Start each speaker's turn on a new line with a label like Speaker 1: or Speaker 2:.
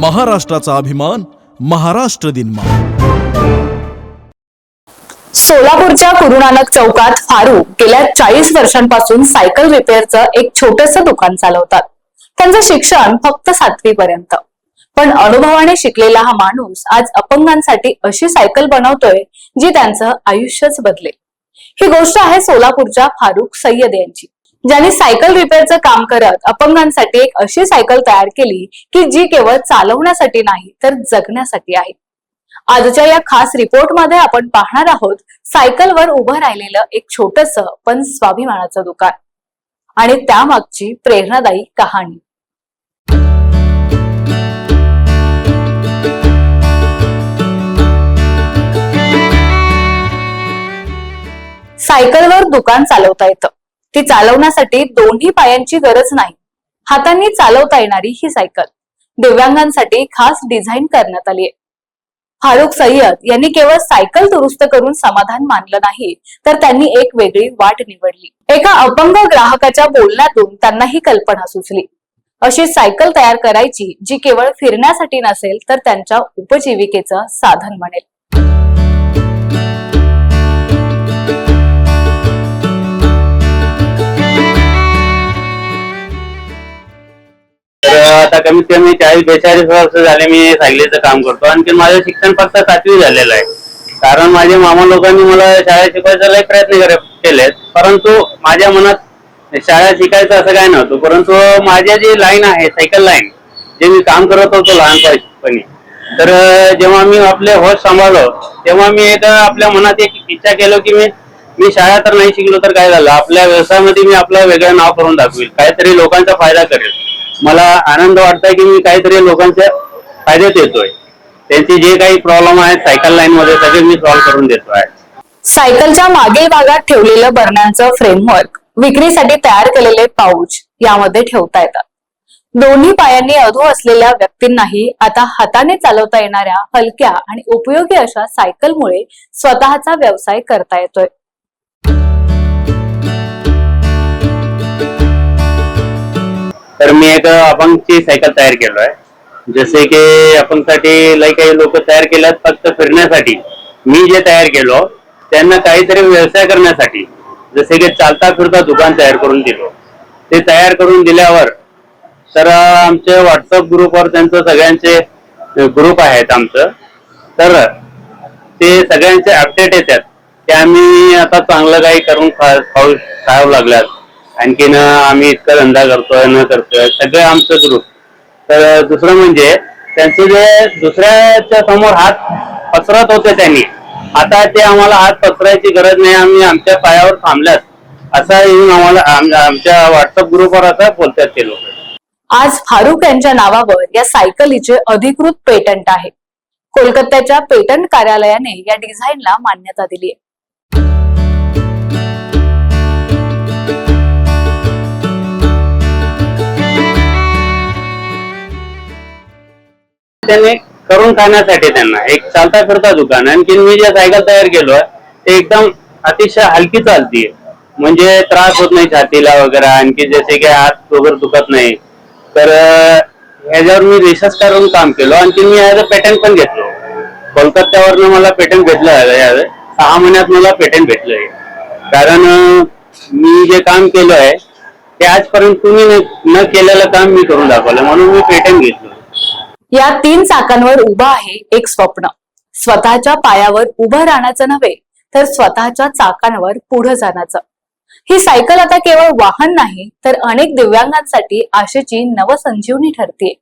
Speaker 1: महाराष्ट्राचा अभिमान महाराष्ट्र दिनमा
Speaker 2: सोलापूरच्या गुरुनानक चौकात फारूक गेल्या चाळीस वर्षांपासून सायकल रिपेअरचं एक छोटस दुकान चालवतात. त्यांचं शिक्षण फक्त सातवी पर्यंत पण अनुभवाने शिकलेला हा माणूस आज अपंगांसाठी अशी सायकल बनवतोय जी त्यांचं आयुष्यच बदले ही गोष्ट आहे सोलापूरच्या फारूक सय्यद यांची. ज्यांनी सायकल रिपेअरचं काम करत अपंगांसाठी एक अशी सायकल तयार केली की जी केवळ चालवण्यासाठी नाही तर जगण्यासाठी आहे. आजच्या या खास रिपोर्टमध्ये आपण पाहणार आहोत सायकलवर उभं राहिलेलं एक छोटस पण स्वाभिमानाचं दुकान. आणि त्यामागची प्रेरणादायी कहाणी. सायकलवर दुकान चालवता येतं. ती चालवण्यासाठी दोन्ही पायांची गरज नाही. हातांनी चालवता येणारी ही सायकल दिव्यांगांसाठी खास डिझाईन करण्यात आली आहे. फारुख सय्यद यांनी केवळ सायकल दुरुस्त करून समाधान मानलं नाही तर त्यांनी एक वेगळी वाट निवडली. एका अपंग ग्राहकाच्या बोलण्यातून त्यांना ही कल्पना सुचली. अशी सायकल तयार करायची जी केवळ फिरण्यासाठी नसेल तर त्यांच्या उपजीविकेचं साधन बनेल.
Speaker 3: आता कमीत कमी चाळीस बेचाळीस वर्ष झाले मी सायकलीचं काम करतो. आणखी माझं शिक्षण फक्त सातवी झालेलं आहे. कारण माझ्या मामा लोकांनी मला शाळा शिकवायचा लय प्रयत्न करे- केलेत. परंतु माझ्या मनात शाळा शिकायचं असं काय नव्हतं. परंतु माझ्या जी लाईन आहे सायकल लाईन जे मी काम करत होतो लहानपणी तर जेव्हा मी आपले होश सांभाळलो तेव्हा मी एक आपल्या मनात एक इच्छा केलो की मी मी शाळा तर नाही शिकलो तर काय झालं? आपल्या व्यवसायामध्ये मी आपलं वेगळं नाव करून दाखवेल. काहीतरी लोकांचा फायदा करेल. मला आनंद वाटतोय की मी काहीतरी लोकांच्या फायद्यात येतोय त्यांचे जे काही प्रॉब्लेम आहेत सायकल लाईन मध्ये सगळे मी सॉल्व्ह करून देतो आहे.
Speaker 2: सायकलच्या मागील भागात ठेवलेलं बरण्यांचं फ्रेमवर्क विक्रीसाठी तयार केलेले पाऊच यामध्ये ठेवता येतात. दोन्ही पायांनी अधू असलेल्या व्यक्तींनाही आता हाताने चालवता येणाऱ्या हलक्या आणि उपयोगी अशा सायकलमुळे स्वतःचा व्यवसाय करता येतोय.
Speaker 3: तर मी एक अपंगची सायकल तयार केलो आहे. जसे की अपंगसाठी लई काही लोक तयार केल्यात फक्त फिरण्यासाठी. मी जे तयार केलो त्यांना काहीतरी व्यवसाय करण्यासाठी. जसे की चालता फिरता दुकान तयार करून दिलो. ते तयार करून दिल्यावर तर आमच्या व्हॉट्सअप ग्रुपवर त्यांचं सगळ्यांचे ग्रुप आहेत आमचं. तर ते सगळ्यांचे अपडेट येतात. ते आम्ही आता चांगलं काही करून खा- खाऊ खाऊ लागल्यात. आणखीन आम्ही इतका धंदा करतोय न करतोय सगळं आमचं ग्रुप तर दुसरं म्हणजे त्यांचे जे दुसऱ्याच्या समोर हात पसरत होते त्यांनी. आता ते आम्हाला हात पसरायची गरज नाही आम्ही आमच्या पायावर थांबल्यात. असा येऊन आम्हाला आमच्या व्हॉट्सअप ग्रुपवर असं बोलतात ते लोक.
Speaker 2: आज फारुख यांच्या नावावर या सायकलीचे अधिकृत पेटंट आहे. कोलकात्याच्या पेटंट कार्यालयाने या डिझाईनला मान्यता दिली आहे.
Speaker 3: त्यांनी करून खाण्यासाठी त्यांना. एक चालता फिरता दुकान. आणखी मी जे सायकल तयार केलो ते एकदम अतिशय हलकी चालतीये. म्हणजे त्रास होत नाही छातीला वगैरे आणखी जसे की हात वगैरे दुखत नाही. तर ह्याच्यावर मी रिसर्च करून काम केलो. आणखी मी ह्याचं पेटंट पण घेतलो. कोलकात्यावरनं मला पेटंट भेटलं ह्याचं सहा महिन्यात मला पेटंट भेटलंय कारण मी जे काम केलं आहे ते आजपर्यंत तुम्ही न- न केलेलं काम मी करून दाखवलं. म्हणून मी पेटंट घेतलं.
Speaker 2: या तीन चाकांवर उभं आहे एक स्वप्न. स्वतःच्या पायावर उभं राहण्याचं नव्हे तर स्वतःच्या चाकांवर पुढे जाण्याचं. ही सायकल आता केवळ वाहन नाही तर अनेक दिव्यांगांसाठी आशेची नवसंजीवनी ठरते